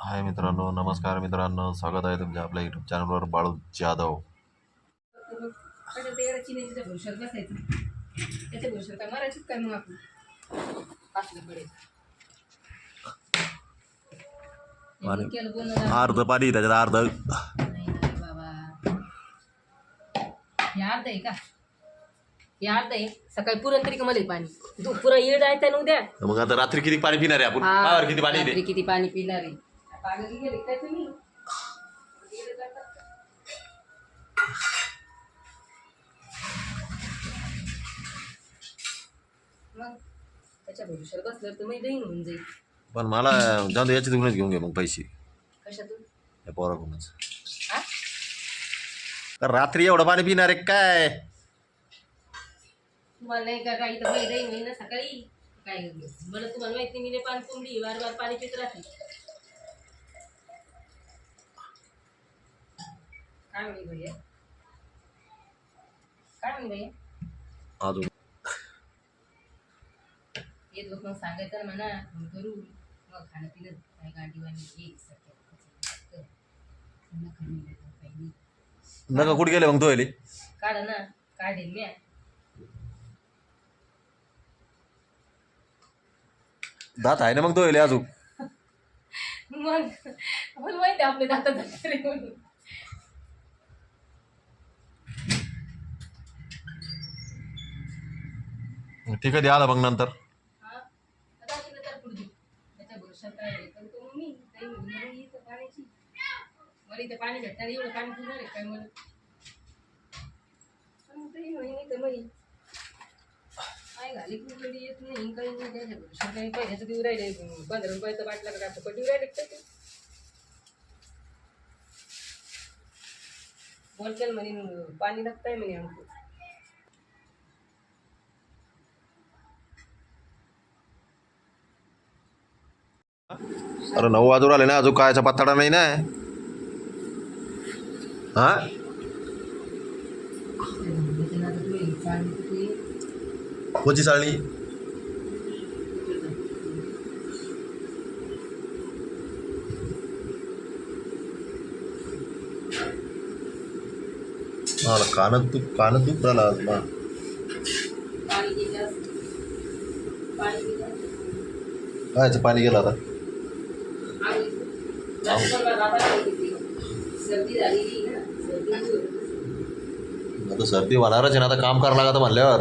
हाय मित्रांनो नमस्कार मित्रांनो. स्वागत आहे तुमच्या आपल्या युट्यूब चॅनलवर बाळू जाधव. अर्ध पाणी त्याच्यात अर्ध. अर्ध आहे का? अर्ध आहे. सकाळी पुरण तरी का मध्ये पाणी. तू पुरा आहे त्यानं उद्या. मग आता रात्री किती पाणी पिणार आहे आपण? किती पाणी किती पाणी पिणार आहे? गेले काय तुम्ही? मग त्याच्या भविष्यात होऊन जाईल. पण मला जाऊन दे, याची दुकानात घेऊन घे मग पैसे. कशातून? या पोराकडूनच. हा? तर रात्री एवढं पाणी पिणार आहे काय? तुम्हाला नाही का काही तर होईन ना सकाळी काय मला तुम्हाला माहिती मी नाही पाणी कोंबडी वार वार पाणी पित राहते. काय म्हणे भैया? काय म्हणे भैया? अजून. मग सांगायचं म्हणा करू. मग खाणं पिणं काय ये नका देतो, काही कुठे गेले मग तो येले काढ ना काढेल मी दात आहे ना मग तो येले अजून? मग मला माहिती आहे आपले रे म्हणून ते कधी आला मग नंतर हा आता तिला तर पुढे त्याच्या भरोशात काय आहे? तर तो मग मी काही म्हणणार नाही इथं पाण्याची मला इथं पाणी भेटणार एवढं पाणी पिणार आहे काय मला पण मग तरी म्हणे नाही तर मग काय घाली कुठली येत नाही काही नाही त्याच्या ते काही आला मग नंतर. पंधरा रुपयाचं बाटला का काय देऊ राहिले ते बोलकेल म्हणे पाणी लागतंय म्हणे आमचं. अरे नऊ वाजून आले ना अजून कायचा पत्ताडा नाही ना. हा? कोणची चाळणी? मला कानात तू कानात दुख राहिला आज मा कायचं पाणी गेलं आता सर्दी झालेली ना सर्दी आता सर्दी होणारच आहे ना आता काम करावं लागत म्हणल्यावर.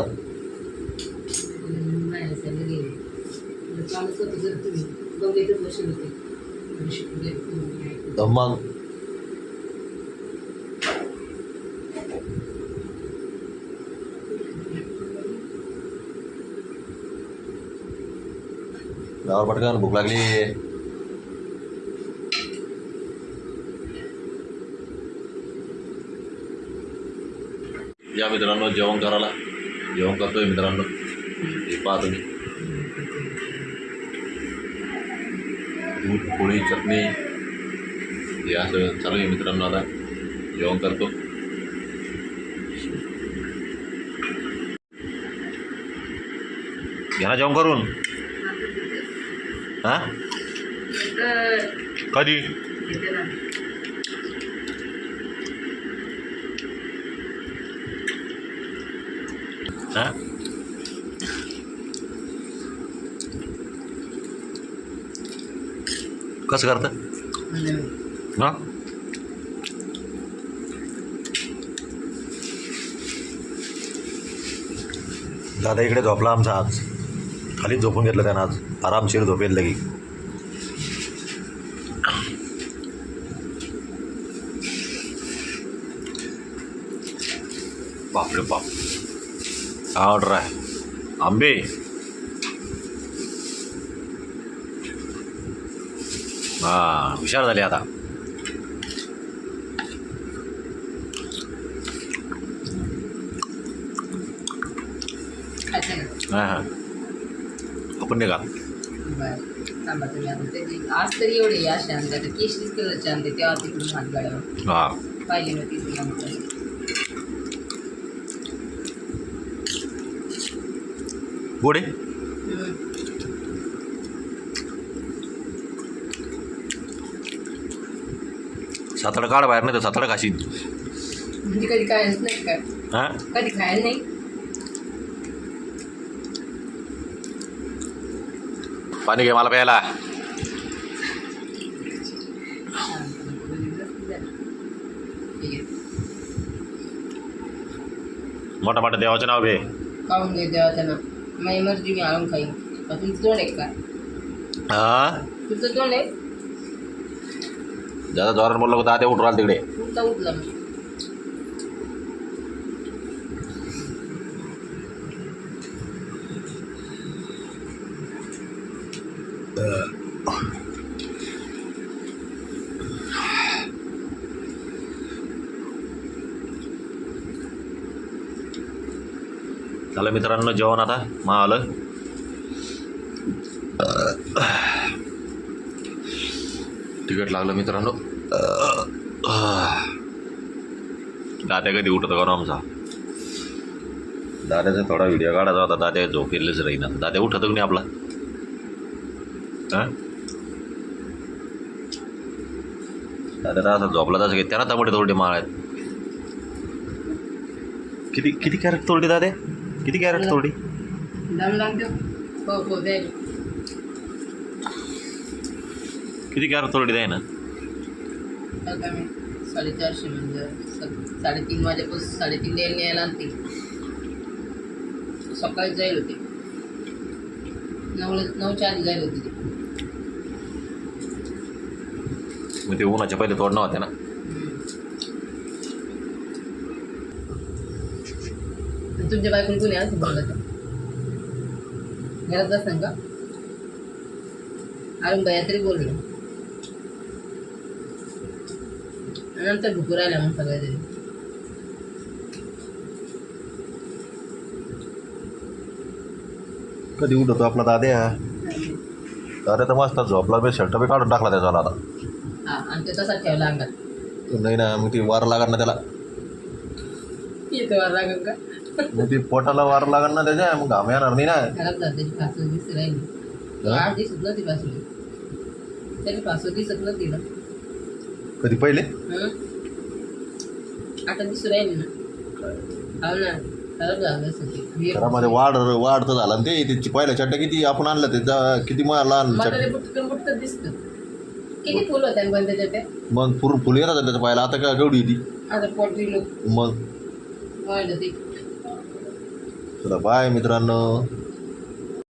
नाही पटकन भूक लागली. या मित्रांनो जेवण करायला. जेवण करतोय मित्रांनो. हे पहा तुम्ही. दूध पोळी चटणी हे असं चालू आहे मित्रांनो आता. जेवण करतो. घ्या जेवण करून. हां? कधी? हां? कसं करतं? हां? दादा इकडे झोपला आमचा आज. खालीच झोपून घेतलं त्यानं आज. आरामशीर झोपेल लगी. बापरे बाप. काय ऑर्डर आहे आंबे हा हुशार झाले आता हां हां आपण निघा आज तरी एवढे या शांत कलरचे आणते तेव्हा तिकडून हात गाड्यावर हां नव्हती ती आमच्या गोडे. सातडं काढ बाहेर नाही तर सातडं खाशील म्हणजे कधी खायलाच नाही काय हां? कधी खायला नाही? पाणी घे मला प्यायला. ठीक आहे मोठं मोठं देवाचं नाव घे. खाऊन घे देवाचं नाव. माझी मर्जी मी आणून खाईन. तुमचं तोंड आहे का? हां? तुमचं तोंड आहे? ज्यादा जोरात बोललो होता ते उठून राहिलं तिकडे. तुमचा उठला मग झालं मित्रांनो जेवण आता. मा आलं. तिकट लागलं मित्रांनो. दाद्या कधी उठत करू आमचा दाद्याचा थोडा व्हिडिओ काढायचा होता. दाद्या झोपेलेच राहीना. दाद्या उठत नाही आपला? दादा तर असा झोपला तसं काही त्याला तमटे थोडे माळ आहेत किती किती कॅरेट तोडली दाद्या? किती कॅरेट तोडली दम लागतो. हो हो द्यायला किती कॅरेट तोडली द्याय ना मी साडेचारशे म्हणजे स- साडेतीन वाजेपासून साडेतीन यायला यायला आणते सकाळी जाईल होते. नऊ नऊच्या आधी जाईल होते. ते. मग ते उन्हाच्या पहिले तोडणं होते ना. तुमच्या बायकोने कोणी आज बोलत घरात असताना का? अरुण भैया तरी बोललो. नंतर भुकू राहिला मग सगळ्या तरी कधी उठतो आपला दाद्या? दाद्या तर मस्त झोपला बी शर्ट बी काढून टाकला त्याचा आता. हा आणि ते तसाच ठेवला अंगात नाही ना मग ती वार लागणार ना त्याला. येतो राग का? मग ती पोटाला वार लागणार ना त्याच्या मग घाम येणार नाही ना. खराब झाली त्याची फासू दिसत राहिली. तो? आठ दिसत नव्हती फासू त्याची फासू दिसत नव्हती ना कधी पहिले? हं? आता दिसू राहिली ना. हो ना. खराब झालं असेल ते. घरामध्ये वाढ वाढ तर झाला ना ते. त्याची पहिल्या चट्ट्या किती आपण आणलं ते जा- किती लहान मला चट्ट्या ते बुटकन बुटकन दिसतं. किती फुल होत्या पण त्याच्यात ते? मग पूर्ण फुल येणार त्याच्या पाहिला आता काय केवढी ती आता लोक. मग? वाढलं ते. चला बाय मित्रांनो.